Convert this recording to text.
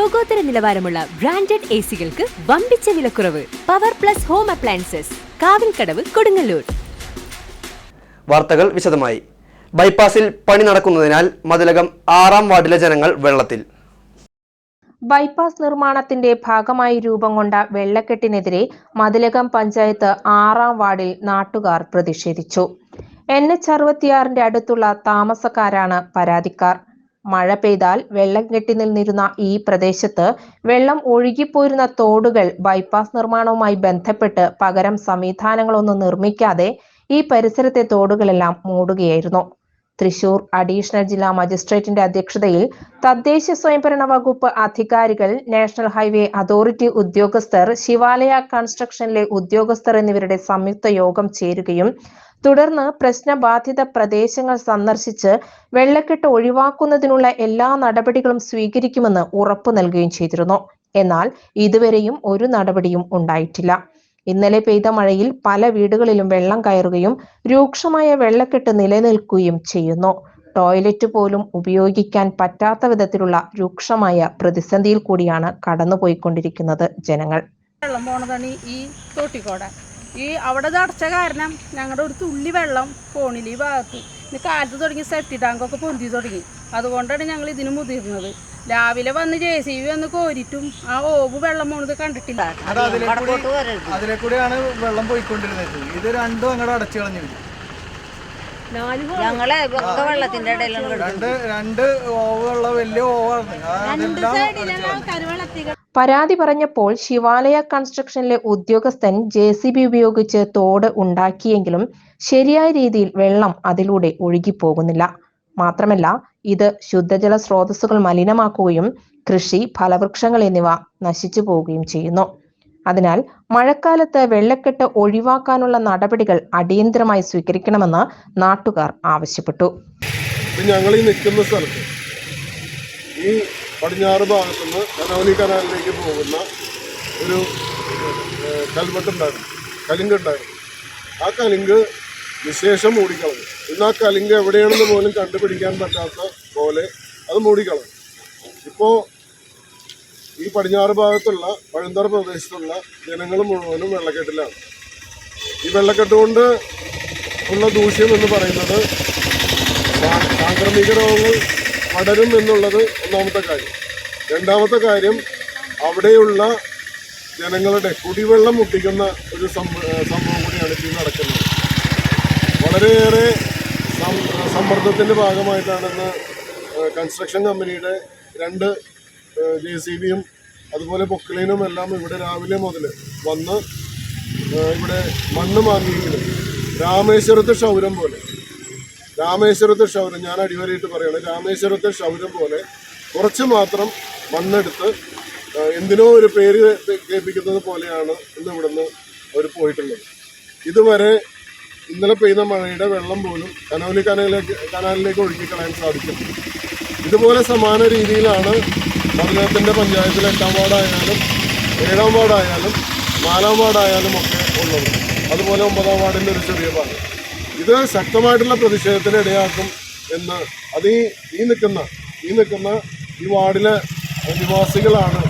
ലോകോത്തര നിലവാരമുള്ള branded A സികൾക്ക് വമ്പിച്ച വിലക്കുറവ്. Power plus home appliances Kavilkadavu Kodungallur. വാർത്തകൾ വിശദമായി. ബൈപ്പാസിൽ പണി നടക്കുന്നതിനാൽ മതിലകം ആറാം വാർഡിലെ ജനങ്ങൾ വെള്ളത്തിൽ. ബൈപ്പാസ് നിർമ്മാണത്തിന്റെ ഭാഗമായി രൂപം കൊണ്ട വെള്ളക്കെട്ടിനെതിരെ മതിലകം പഞ്ചായത്ത് ആറാം വാർഡിൽ നാട്ടുകാർ പ്രതിഷേധിച്ചു. എൻ എച്ച് അറുപത്തിയാറിന്റെ അടുത്തുള്ള താമസക്കാരാണ് പരാതിക്കാർ. മഴ പെയ്താൽ വെള്ളം കെട്ടി നിന്നിരുന്ന ഈ പ്രദേശത്ത് വെള്ളം ഒഴുകിപ്പോയിരുന്ന തോടുകൾ ബൈപ്പാസ് നിർമ്മാണവുമായി ബന്ധപ്പെട്ട് പകരം സംവിധാനങ്ങളൊന്നും നിർമ്മിക്കാതെ ഈ പരിസരത്തെ തോടുകളെല്ലാം മൂടുകയായിരുന്നു. തൃശൂർ അഡീഷണൽ ജില്ലാ മജിസ്ട്രേറ്റിന്റെ അധ്യക്ഷതയിൽ തദ്ദേശ സ്വയംഭരണ വകുപ്പ് അധികാരികൾ നാഷണൽ ഹൈവേ അതോറിറ്റി ഉദ്യോഗസ്ഥർ ശിവാലയ കൺസ്ട്രക്ഷനിലെ ഉദ്യോഗസ്ഥർ എന്നിവരുടെ സംയുക്ത യോഗം ചേരുകയും തുടർന്ന് പ്രശ്നബാധിത പ്രദേശങ്ങൾ സന്ദർശിച്ച് വെള്ളക്കെട്ട് ഒഴിവാക്കുന്നതിനുള്ള എല്ലാ നടപടികളും സ്വീകരിക്കുമെന്ന് ഉറപ്പു നൽകുകയും ചെയ്തിരുന്നു. എന്നാൽ ഇതുവരെയും ഒരു നടപടിയും ഉണ്ടായിട്ടില്ല. ഇന്നലെ പെയ്ത മഴയിൽ പല വീടുകളിലും വെള്ളം കയറുകയും രൂക്ഷമായ വെള്ളക്കെട്ട് നിലനിൽക്കുകയും ചെയ്യുന്നു. ടോയ്ലറ്റ് പോലും ഉപയോഗിക്കാൻ പറ്റാത്ത വിധത്തിലുള്ള രൂക്ഷമായ പ്രതിസന്ധിയിൽ കൂടിയാണ് കടന്നുപോയിക്കൊണ്ടിരിക്കുന്നത് ജനങ്ങൾ. വെള്ളം പോണതാണ് ഈ തോട്ടിക്കോട. ഈ അവിടെ അടച്ച കാരണം ഞങ്ങളുടെ ഒരു തുള്ളി വെള്ളം പോണില്ല ഈ ഭാഗത്ത് കാലത്ത് തുടങ്ങി സെപ്റ്റി ടാങ്കൊക്കെ പൊന്തി തുടങ്ങി. അതുകൊണ്ടാണ് ഞങ്ങൾ ഇതിന് മുതിർന്നത്. രാവിലെ വന്ന് ജെ സി ബി വന്ന് കോരിട്ടും ആ ഓവ് വെള്ളം പോണത് കണ്ടിട്ടില്ല. അത് അതിലെ കൂടെയാണ് വെള്ളം പോയിക്കൊണ്ടിരുന്നത്. ഇത് രണ്ടും അങ്ങോട്ട് അടച്ചു കളഞ്ഞു. ഞങ്ങളെ വെള്ളത്തിന്റെ രണ്ട് രണ്ട് ഓവുള്ള വലിയ ഓവാണ്. അതെല്ലാം അടച്ചു കളഞ്ഞു. പരാതി പറഞ്ഞപ്പോൾ ശിവാലയ കൺസ്ട്രക്ഷനിലെ ഉദ്യോഗസ്ഥൻ ജെ സി ബി ഉപയോഗിച്ച് തോട് ഉണ്ടാക്കിയെങ്കിലും ശരിയായ രീതിയിൽ വെള്ളം അതിലൂടെ ഒഴുകിപ്പോകുന്നില്ല. മാത്രമല്ല ഇത് ശുദ്ധജല സ്രോതസ്സുകൾ മലിനമാക്കുകയും കൃഷി ഫലവൃക്ഷങ്ങൾ എന്നിവ നശിച്ചു പോവുകയും ചെയ്യുന്നു. അതിനാൽ മഴക്കാലത്ത് വെള്ളക്കെട്ട് ഒഴിവാക്കാനുള്ള നടപടികൾ അടിയന്തരമായി സ്വീകരിക്കണമെന്ന് നാട്ടുകാർ ആവശ്യപ്പെട്ടു. ഞങ്ങൾ ഈ നിൽക്കുന്ന സ്ഥലത്ത് ഈ പടിഞ്ഞാറ് ഭാഗത്തുനിന്ന് കനോലി കനാലിലേക്ക് പോകുന്ന ഒരു കൽവെട്ടുണ്ടായിരുന്നു കലിങ്കുണ്ടായിരുന്നു ആ കലിങ്ക് വിശേഷം മൂടിക്കളഞ്ഞു. ഇന്ന് ആ കലിംഗ് എവിടെയാണെന്ന് പോലും കണ്ടുപിടിക്കാൻ പറ്റാത്ത പോലെ അത് മൂടിക്കളഞ്ഞു. ഇപ്പോൾ ഈ പടിഞ്ഞാറ് ഭാഗത്തുള്ള പഴുന്തറ പ്രദേശത്തുള്ള ജനങ്ങൾ മുഴുവനും വെള്ളക്കെട്ടിലാണ്. ഈ വെള്ളക്കെട്ട് കൊണ്ട് ഉള്ള ദൂഷ്യം എന്ന് പറയുന്നത് സാംക്രമിക രോഗങ്ങൾ പടരും എന്നുള്ളത് ഒന്നാമത്തെ കാര്യം. രണ്ടാമത്തെ കാര്യം അവിടെയുള്ള ജനങ്ങളുടെ കുടിവെള്ളം മുട്ടിക്കുന്ന ഒരു സംഭവം കൂടിയാണ് ഇത് നടക്കുന്നത്. വളരെയേറെ സമ്മർദ്ദത്തിന്റെ ഭാഗമായിട്ടാണെന്ന് കൺസ്ട്രക്ഷൻ കമ്പനിയുടെ രണ്ട് ജെ സി ബിയും അതുപോലെ പൊക്കിളീനും എല്ലാം ഇവിടെ രാവിലെ മുതൽ വന്ന് ഇവിടെ മണ്ണ് വാങ്ങിയെങ്കിലും രാമേശ്വരത്തെ ക്ഷൗരം പോലെ. രാമേശ്വരത്തെ ക്ഷൗരം ഞാൻ അടിവരയിട്ട് പറയണം രാമേശ്വരത്തെ ക്ഷൗരം പോലെ കുറച്ച് മാത്രം മണ്ണെടുത്ത് എന്തിനോ ഒരു പേര് കേൾപ്പിക്കുന്നത് പോലെയാണ് ഇന്ന് ഇവിടുന്ന് അവർ പോയിട്ടുള്ളത്. ഇതുവരെ ഇന്നലെ പെയ്ത മഴയുടെ വെള്ളം പോലും കനോലി കനാലിലേക്ക് കനാലിലേക്ക് ഒഴുക്കിക്കളയാൻ സാധിക്കും ഇതുപോലെ സമാന രീതിയിലാണ് മതിലകത്തിന്റെ പഞ്ചായത്തിലെ എട്ടാം വാർഡായാലും ഏഴാം വാർഡായാലും നാലാം വാർഡായാലും ഒക്കെ ഉള്ളത്. അതുപോലെ ഒമ്പതാം വാർഡിന്റെ ഒരു ചെറിയ ഭാഗം. ഇത് ശക്തമായിട്ടുള്ള പ്രതിഷേധത്തിന് ഇടയാക്കും എന്ന് അത് ഈ നിൽക്കുന്ന ഈ നിൽക്കുന്ന ഈ വാർഡിലെ നിവാസികളാണ്